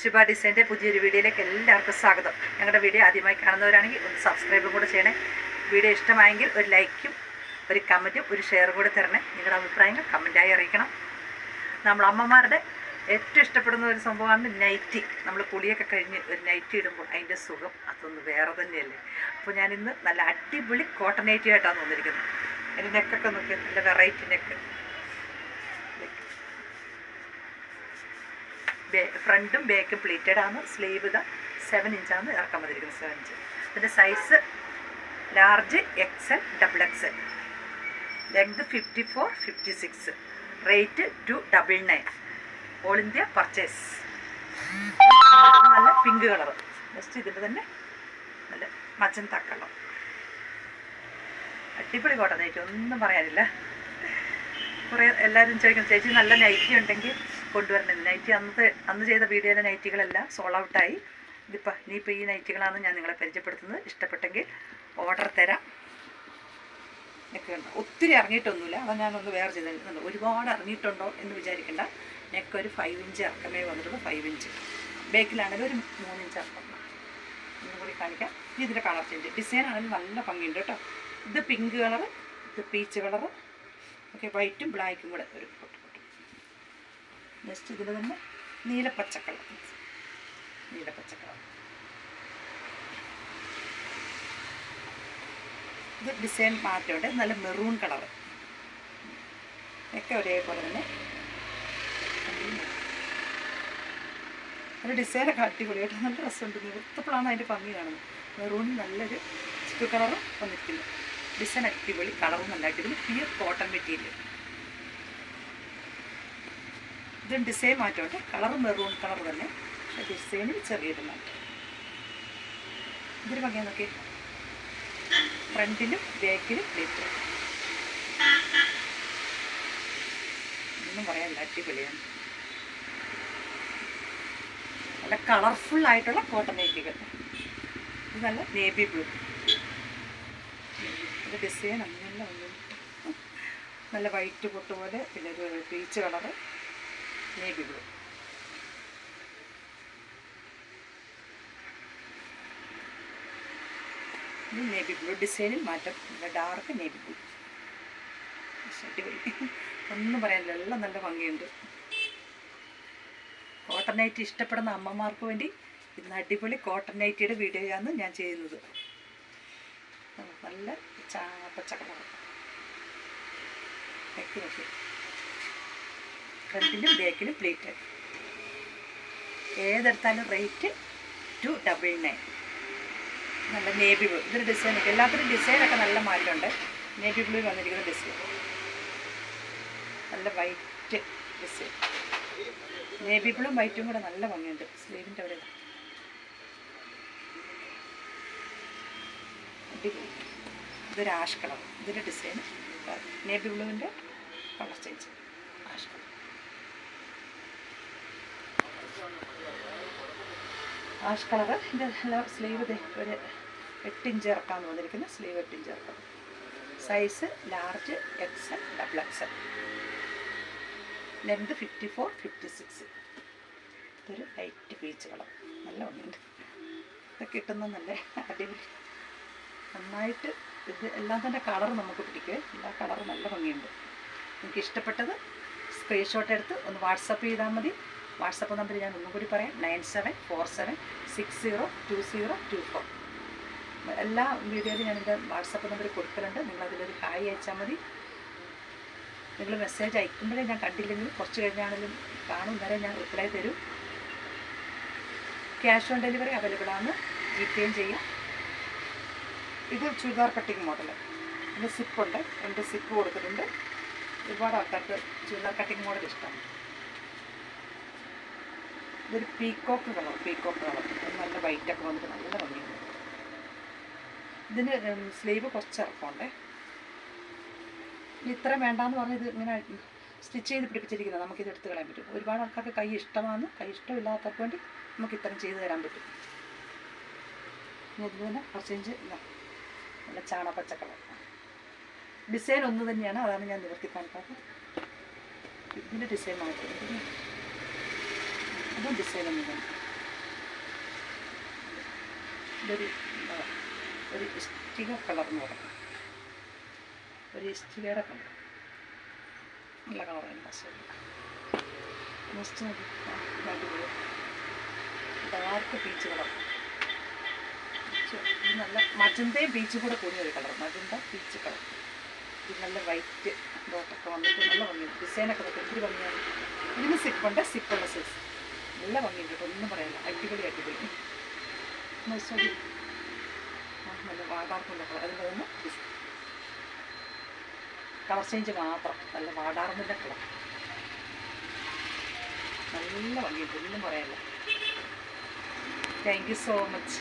ശുഭ ഡിസൈന്റെ പുതിയൊരു വീഡിയോയിലേക്ക് എല്ലാവർക്കും സ്വാഗതം. ഞങ്ങളുടെ വീഡിയോ ആദ്യമായി കാണുന്നവരാണെങ്കിൽ ഒന്ന് സബ്സ്ക്രൈബും കൂടെ ചെയ്യണേ. വീഡിയോ ഇഷ്ടമായെങ്കിൽ ഒരു ലൈക്കും ഒരു കമന്റും ഒരു ഷെയറും കൂടെ തരണേ. നിങ്ങളുടെ അഭിപ്രായങ്ങൾ കമന്റായി അറിയിക്കണം. നമ്മൾ അമ്മമാരുടെ ഏറ്റവും ഇഷ്ടപ്പെടുന്ന ഒരു സംഭവമാണ് നൈറ്റി നമ്മൾ കുളിയൊക്കെ കഴിഞ്ഞ് ഒരു നൈറ്റി ഇടുമ്പോൾ അതിന്റെ സുഖം അതൊന്ന് വേറെ തന്നെയല്ലേ? അപ്പോൾ ഞാനിന്ന് നല്ല അടിപൊളി കോട്ടൺ നൈറ്റി ആയിട്ടാണ് വന്നിരിക്കുന്നത്. അതിന്റെ നെക്കൊക്കെ നോക്കി നല്ല വെറൈറ്റി നെക്ക് ഫ്രണ്ടും ബാക്കും പ്ലീറ്റഡ് ആണ്. സ്ലീവ് ഇതാ സെവൻ ഇഞ്ചാണ് ഇറക്കാൻ വന്നിരിക്കുന്നത് സെവൻ ഇഞ്ച് ഇതിന്റെ size large X L double X L length fifty four fifty six rate two double nine all India purchase നല്ല പിങ്ക് കളർ ജസ്റ്റ് ഇതിന്റെ തന്നെ നല്ല മച്ചന്ത കളർ അടിപൊളി കോട്ടൺ നൈറ്റ് ഒന്നും പറയാനില്ല. കുറേ എല്ലാവരും ചോദിക്കും ചേച്ചി നല്ല നൈറ്റി ഉണ്ടെങ്കിൽ കൊണ്ടുവരണം നൈറ്റി അന്നത്തെ അന്ന് ചെയ്ത വീഡിയോയിലെ നൈറ്റികളെല്ലാം സോൾ ഔട്ടായി ഇതിപ്പോൾ ഇനിയിപ്പോൾ ഈ നൈറ്റികളാണ് ഞാൻ നിങ്ങളെ പരിചയപ്പെടുത്തുന്നത്. ഇഷ്ടപ്പെട്ടെങ്കിൽ ഓർഡർ തരാം. നെക്ക് ഉണ്ട് ഒത്തിരി ഇറങ്ങിയിട്ടൊന്നുമില്ല. അതാണ് ഞാനൊന്ന് വേറെ ചെയ്തിട്ടുണ്ട് ഒരുപാട് ഇറങ്ങിയിട്ടുണ്ടോ എന്ന് വിചാരിക്കേണ്ട. നെക്ക് ഒരു ഫൈവ് ഇഞ്ച് ഇറക്കമേ വന്നിട്ടുള്ളൂ. ഫൈവ് ഇഞ്ച് ബേക്കിലാണെങ്കിൽ ഒരു മൂന്ന് ഇഞ്ച് ഇറക്കം. ഒന്നും കൂടി കാണിക്കാം. ഇതിന്റെ കളർ ചേഞ്ച് ഡിസൈൻ ആണെങ്കിൽ നല്ല ഭംഗിയുണ്ട് കേട്ടോ. ഇത് പിങ്ക് കളർ ഇത് പീച്ച് കളർ ഓക്കെ വൈറ്റും ബ്ലാക്കും കൂടെ ഒരു നെക്സ്റ്റ് ഇതിൽ തന്നെ നീലപ്പച്ച കളർ നീലപ്പച്ച കളർ ഇത് ഡിസൈൻ മാറ്റോടെ നല്ല മെറൂൺ കളർ ഒക്കെ ഒരേപോലെ തന്നെ. ഒരു ഡിസൈനൊക്കെ അടിപൊളിയായിട്ട് നല്ല രസമുണ്ട്. നിർത്തപ്പോഴാണ് അതിന്റെ ഭംഗി കാണുന്നത് മെറൂൺ നല്ലൊരു ചിക്കു കളറും വന്നിരിക്കുന്നു. ഡിസൈൻ അടിപൊളി കളറും നല്ല അടിപൊളി പ്യൂർ കോട്ടൺ മെറ്റീരിയൽ ഇതും ഡിസൈൻ മാറ്റമുണ്ട്. കളർ മെറൂൺ കളർ തന്നെ. പക്ഷേ ഡിസൈനിൽ ചെറിയൊരു മാറ്റം. ഇതൊരു ഭംഗിയാ നോക്കി ഫ്രണ്ടിലും ബാക്കിലും പ്ലേറ്റ് ഒന്നും പറയാനില്ല. അടിപൊളിയാണ്. നല്ല കളർഫുൾ ആയിട്ടുള്ള കോട്ടൺ നൈറ്റികൾ ഇത് നല്ല നേവി ബ്ലൂ ഇത് ഡിസൈൻ അങ്ങനെ നല്ല വൈറ്റ് പൊട്ട് പോലെ പിന്നെ ഒരു പീച്ച് കളറ് ബ്ലൂ ഇത് നേവി ബ്ലൂ. ഡിസൈനിൽ മാറ്റം. Dark navy blue. അടിപൊളി. ഒന്നും പറയാനില്ല. എല്ലാം നല്ല ഭംഗിയുണ്ട്. കോട്ടൺ നൈറ്റി ഇഷ്ടപ്പെടുന്ന അമ്മമാർക്ക് വേണ്ടി ഇന്ന് അടിപൊളി കോട്ടൺ നൈറ്റിയുടെ വീഡിയോയാണ് ഞാൻ ചെയ്യുന്നത്. നല്ല ചാ പച്ച കളർ നെക്ക് നോക്കി ഫ്രണ്ടിലും ബാക്കിലും പ്ലേറ്റ് ഏതെടുത്താലും റേറ്റ് ടു ഡബിൾ നയൻ നല്ല നേവി ബ്ലൂ ഇതൊരു ഡിസൈൻ ഒക്കെ. എല്ലാത്തിനും ഡിസൈനൊക്കെ നല്ല മാറ്റമുണ്ട്. നേവി ബ്ലൂ വന്നിരിക്കുന്ന ഡിസൈൻ നല്ല വൈറ്റ് ഡിസൈൻ നേവി ബ്ലൂ വൈറ്റും കൂടെ നല്ല ഭംഗിയുണ്ട്. സ്ലീവിന്റെ അവിടെ ഇതൊരു ആഷ് കളർ ഇതിന്റെ design navy ബ്ലൂവിന്റെ colour change ash colour ash colour ഇതിന്റെ എല്ലാം സ്ലീവ് ഒരു എട്ട് ഇഞ്ച് ഇറക്കാമെന്ന് വന്നിരിക്കുന്നത് സ്ലീവ് എട്ട് ഇഞ്ച് ഇറക്കാം. Size large XL double XL length fifty four fifty six. ഇതൊരു ലൈറ്റ് പീച്ച് കളർ. നല്ല ഒന്നുണ്ട് ഇത് കിട്ടുന്ന നല്ല അടിപൊളി. നന്നായിട്ട് ഇത് എല്ലാം തന്നെ കളർ നമുക്ക് പിടിക്കുക എല്ലാ കളറും നല്ല ഭംഗിയുണ്ട്. നിങ്ങൾക്ക് ഇഷ്ടപ്പെട്ടത് സ്ക്രീൻഷോട്ട് എടുത്ത് ഒന്ന് വാട്സപ്പ് ചെയ്താൽ മതി. വാട്സപ്പ് നമ്പർ ഞാൻ ഒന്നും കൂടി പറയാം. Nine seven four seven six zero two zero two four. എല്ലാ വീഡിയോയിലും ഞാൻ എന്റെ വാട്സപ്പ് നമ്പർ കൊടുക്കലുണ്ട്. നിങ്ങളതിലൊരു ഹായ് അയച്ചാൽ മതി. നിങ്ങൾ മെസ്സേജ് അയക്കുമ്പോഴേ ഞാൻ കണ്ടില്ലെങ്കിൽ കുറച്ച് കഴിഞ്ഞാണെങ്കിലും കാണും. വരെ ഞാൻ റിപ്ലൈ തരും. ക്യാഷ് ഓൺ ഡെലിവറി അവൈലബിൾ ആണ്. ജി പേയും ചെയ്യാം. ഇത് ചുരിദാർ കട്ടിങ് മോഡൽ. ഇതിന് സിപ്പുണ്ട്. രണ്ട് സിപ്പ് കൊടുത്തിട്ടുണ്ട്. ഒരുപാട് ആൾക്കാർക്ക് ചുരിദാർ കട്ടിങ് മോഡൽ ഇഷ്ടമാണ്. ഇതൊരു പീക്കോക്ക് കളർ പീക്കോക്ക് കളർ. നല്ല വൈറ്റൊക്കെ വന്നിട്ട് നല്ല ഭംഗിയുണ്ട്. ഇതിന് സ്ലീവ് കുറച്ച് ഇറക്കമുണ്ടേ ഇനി ഇത്ര വേണ്ടാന്ന് പറഞ്ഞ് ഇത് ഇങ്ങനെ സ്റ്റിച്ച് ചെയ്ത് പിടിപ്പിച്ചിരിക്കുന്നത് നമുക്കിത് എടുത്ത് കളയാൻ പറ്റും. ഒരുപാട് ആൾക്കാർക്ക് കൈ ഇഷ്ടമാണ്. കൈ ഇഷ്ടമില്ലാത്തവർക്ക് വേണ്ടി നമുക്ക് ഇത്രയും ചെയ്ത് തരാൻ പറ്റും. ഇനി ഇതിൽ തന്നെ കുറച്ച് ഇഞ്ച് നല്ല ചാണ പച്ചക്കളർ ഡിസൈൻ ഒന്ന് തന്നെയാണ്. അതാണ് ഞാൻ നിവർത്തി കാണിക്കാറ് ഇതിന്റെ ഡിസൈൻ മാറ്റി. അതും ഡിസൈൻ ഒന്ന് തന്നെ ഇതൊരു ഒരു ഇഷ്ടിക കളർ എന്ന് പറയാം ഒരു ഇഷ്ടികയുടെ കളർ നല്ല കളറാണ് നെക്സ്റ്റ് ഡാർക്ക് പീച്ച് കളർ ഇത് നല്ല മജന്തയും പീച്ചും കൂടെ കൂടിയ ഒരു കളർ മജന്ത പീച്ച് കളർ ഇത് നല്ല വൈറ്റ് ഡോട്ടൊക്കെ വന്നിട്ട് നല്ല ഭംഗിയാണ് ഡിസൈനൊക്കെ നോക്കി ഒത്തിരി ഭംഗിയാണ് ഇതിന് സിപ്പുണ്ട് സിപ്പുള്ള സൈസ് നല്ല ഭംഗിയുണ്ട് കേട്ടോ. ഒന്നും പറയല്ല അടിപൊളി അടിപൊളി. ആ നല്ല വാടാർന്നുള്ള കളർ അതിന്റെ ഒന്ന് കളർ ചേഞ്ച് മാത്രം. നല്ല വാടാർന്നിന്റെ കളർ നല്ല ഭംഗിയുണ്ട്. ഒന്നും പറയല്ല താങ്ക് യു സോ മച്ച്